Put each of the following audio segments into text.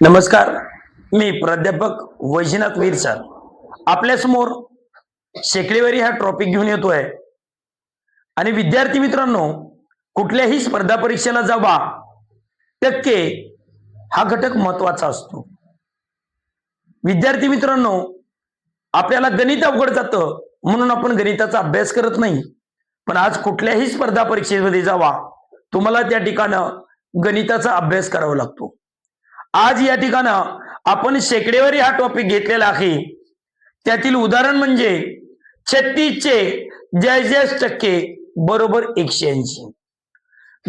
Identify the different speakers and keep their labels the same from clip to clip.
Speaker 1: नमस्कार मी प्राध्यापक वैजनाथ वीर सर. आपल्यासमोर शेकडेवारी हा टॉपिक घेऊन येतोय. आणि विद्यार्थी मित्रांनो कुठल्याही स्पर्धा परीक्षेला जावा टक्के हा घटक महत्त्वाचा असतो. विद्यार्थी मित्रांनो आपल्याला गणित अवघड जातं म्हणून आपण गणिताचा अभ्यास करत नाही. पण आज कुठल्याही स्पर्धा परीक्षेमध्ये जावा तुम्हाला त्या ठिकाणं गणिताचा अभ्यास करावा लागतो. आज या ठिकाणं आपण शेकडेवारी हा टॉपिक घेतलेला आहे. त्यातील उदाहरण म्हणजे छत्तीसचे जयजयस टक्के बरोबर एकशे ऐंशी.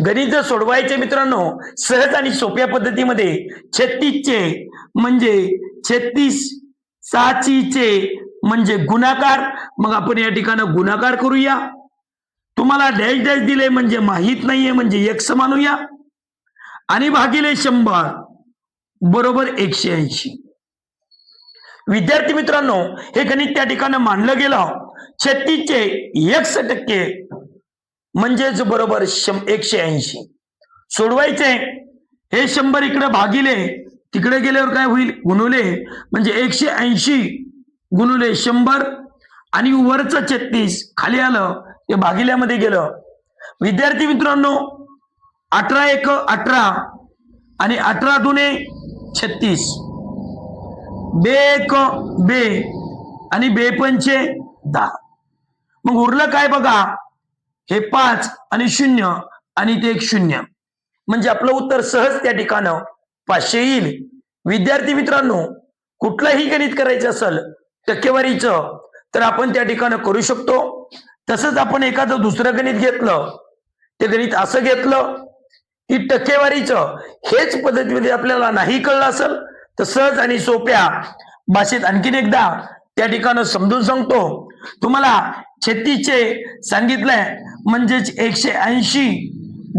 Speaker 1: गणित सोडवायचे मित्रांनो सहज आणि सोप्या पद्धतीमध्ये छत्तीसचे म्हणजे छत्तीस साचीचे म्हणजे गुणाकार. मग आपण या ठिकाणं गुणाकार करूया. तुम्हाला डॅश डॅश दिले म्हणजे माहीत नाहीये म्हणजे एक मानूया. आणि भागिले शंभर. बरोबर एकशे ऐंशी. विद्यार्थी मित्रांनो हे गणित त्या ठिकाणी मांडलं गेलं. छत्तीसचे एकस टक्के म्हणजेच बरोबर शं- एकशे ऐंशी. सोडवायचे. हे शंभर इकडे भागिले. तिकडे गेल्यावर काय होईल? गुणुले. म्हणजे एकशे ऐंशी गुणुले शंभर. आणि वरचं छत्तीस खाली आलं ते भागिल्यामध्ये गेलं. विद्यार्थी मित्रांनो अठरा एक अठरा. आणि अठरा दुने छत्तीस. बे एक बे आणि बे पंचे दहा. मग उरलं काय बघा? हे पाच आणि शून्य आणि ते एक शून्य. म्हणजे आपलं उत्तर सहज त्या ठिकाणं पाचशे येईल. विद्यार्थी मित्रांनो कुठलंही गणित करायचं असेल टक्केवारीचं तर आपण त्या ठिकाणं करू शकतो. तसंच आपण एखादं दुसरं गणित घेतलं ते गणित असं घेतलं ही टक्केवारीचं हेच पद्धतीमध्ये आपल्याला नाही कळलं असेल तर सहज आणि सोप्या भाषेत आणखीन एकदा त्या ठिकाणं समजून सांगतो. तुम्हाला छत्तीसचे सांगितलंय म्हणजेच एकशे ऐंशी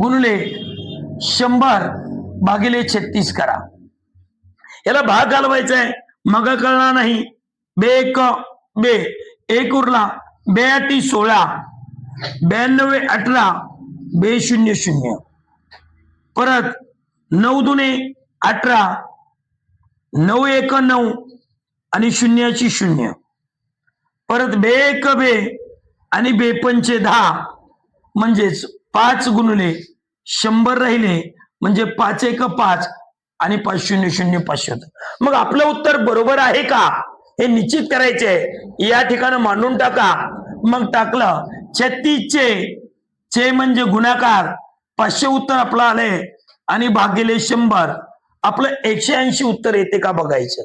Speaker 1: गुणले शंभर भागिले छत्तीस करा. याला भाग घालवायचा आहे मग कळणार नाही. बे एक बे एक उरला बे सोळा ब्याण्णवे अठरा बे शून्य शून्य. परत नऊ दुने अठरा नऊ एक नऊ आणि शून्याची शून्य. परत बे एक बे आणि बेपंचे दहा म्हणजेच पाच गुणले शंभर राहिले म्हणजे पाच एक पाच आणि पाच शून्य शून्य पाचशे. होतं मग आपलं उत्तर बरोबर आहे का? हे निश्चित करायचे आहे या ठिकाणी मांडून टाका. मग टाकलं छत्तीसचे चे म्हणजे गुणाकार पाचशे उत्तर आपलं आलंय आणि भागिले शंभर. आपलं एकशे ऐंशी उत्तर येते का बघायचं?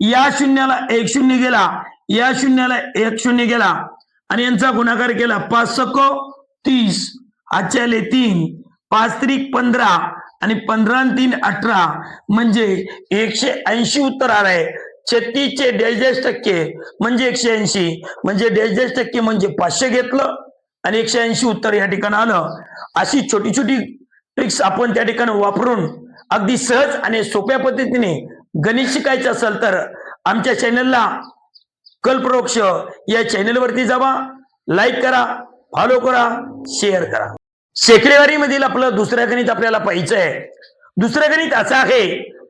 Speaker 1: या शून्याला एक शून्य गेला या शून्याला एक शून्य गेला आणि यांचा गुणाकार केला पाच सको तीस. आजच्या आले तीन पाच त्रिक पंधरा आणि पंधरा तीन अठरा म्हणजे एकशे ऐंशी उत्तर आलंय. छत्तीसचे डेचाळीस टक्के म्हणजे एकशे ऐंशी म्हणजे डेचाळीस टक्के म्हणजे पाचशे घेतलं. आणि एकशे ऐंशी उत्तर या ठिकाणी आलं. अशी छोटी छोटी ट्रिक्स आपण त्या ठिकाणी वापरून अगदी सहज आणि सोप्या पद्धतीने गणित शिकायचं असेल तर आमच्या चॅनलला कल्पवृक्ष या चॅनलवरती जावा लाईक करा फॉलो करा शेअर करा. शेकडेवारी मधील आपलं दुसरं गणित आपल्याला पाहिजे आहे दुसरं गणित असं आहे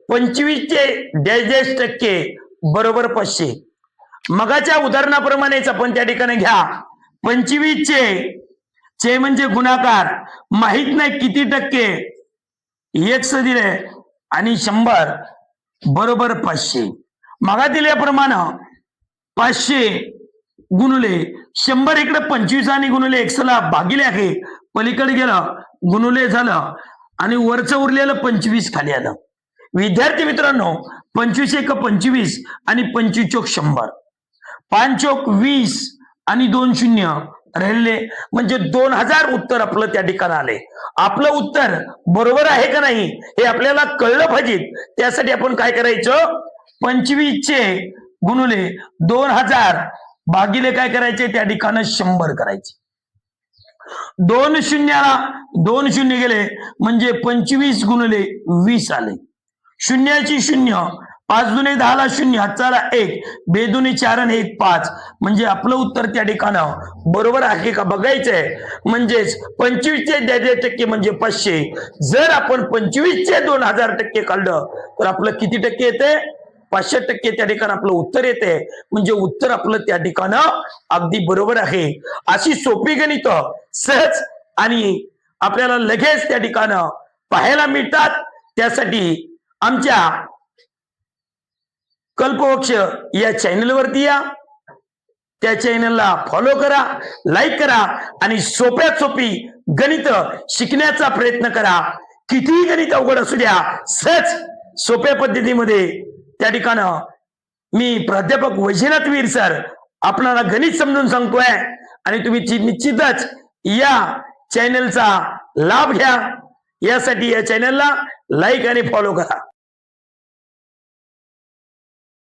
Speaker 1: पंचवीसचे डॅश डॅश टक्के बरोबर पाचशे. मगाच्या उदाहरणाप्रमाणेच आपण त्या ठिकाणी घ्या. पंचवीसचे. चे म्हणजे गुणाकार. माहीत नाही किती टक्के. एकस दिले आणि शंभर. बरोबर पाचशे. मागा दिल्याप्रमाणे पाचशे गुणुले. शंभर इकडे पंचवीस आणि गुणुले एकशेला भागिले आहे. पलीकडे गेलं गुणुले झालं आणि वरचं उरलेलं पंचवीस खाली आलं. विद्यार्थी मित्रांनो पंचवीस एक पंचवीस आणि पंचवीस चोक शंभर. पाच चोक वीस आणि दोन शून्य राहिले. म्हणजे दोन हजार उत्तर आपलं त्या ठिकाणी आले. आपलं उत्तर बरोबर आहे का नाही हे आपल्याला कळलं पाहिजे. त्यासाठी आपण काय करायचं? पंचवीसचे गुणुले दोन हजार भागिले काय करायचे? त्या ठिकाणी शंभर करायचे. दोन शून्याला दोन शून्य गेले म्हणजे पंचवीस गुणले वीस आले. शून्याची शून्य पाच दुने दहाला शून्य हातचाला एक बेदुने चारण एक पाच. म्हणजे आपलं उत्तर त्या ठिकाणावर. बरोबर आहे का? बघायचंय. म्हणजेच पंचवीसचे द्यायचे टक्के म्हणजे पाचशे. जर आपण पंचवीसचे दोन हजार टक्के काढलं तर आपलं किती टक्के येते पाचशे टक्के त्या ठिकाणी आपलं उत्तर येते म्हणजे उत्तर आपलं त्या ठिकाणं अगदी बरोबर आहे. अशी सोपी गणित सहज आणि आपल्याला लगेच त्या ठिकाणं पाहायला मिळतात. त्यासाठी आमच्या कल्पवृक्ष या चॅनलवरती या. त्या चॅनलला फॉलो करा लाईक करा आणि सोप्यात सोपी गणित शिकण्याचा प्रयत्न करा. कितीही गणित अवघड असू द्या सहज सोप्या पद्धतीमध्ये त्या ठिकाणं मी प्राध्यापक वैजनाथ वीर सर आपणाला गणित समजून सांगतोय. आणि तुम्ही निश्चितच या चॅनलचा लाभ घ्या. यासाठी या चॅनलला लाईक आणि फॉलो करा.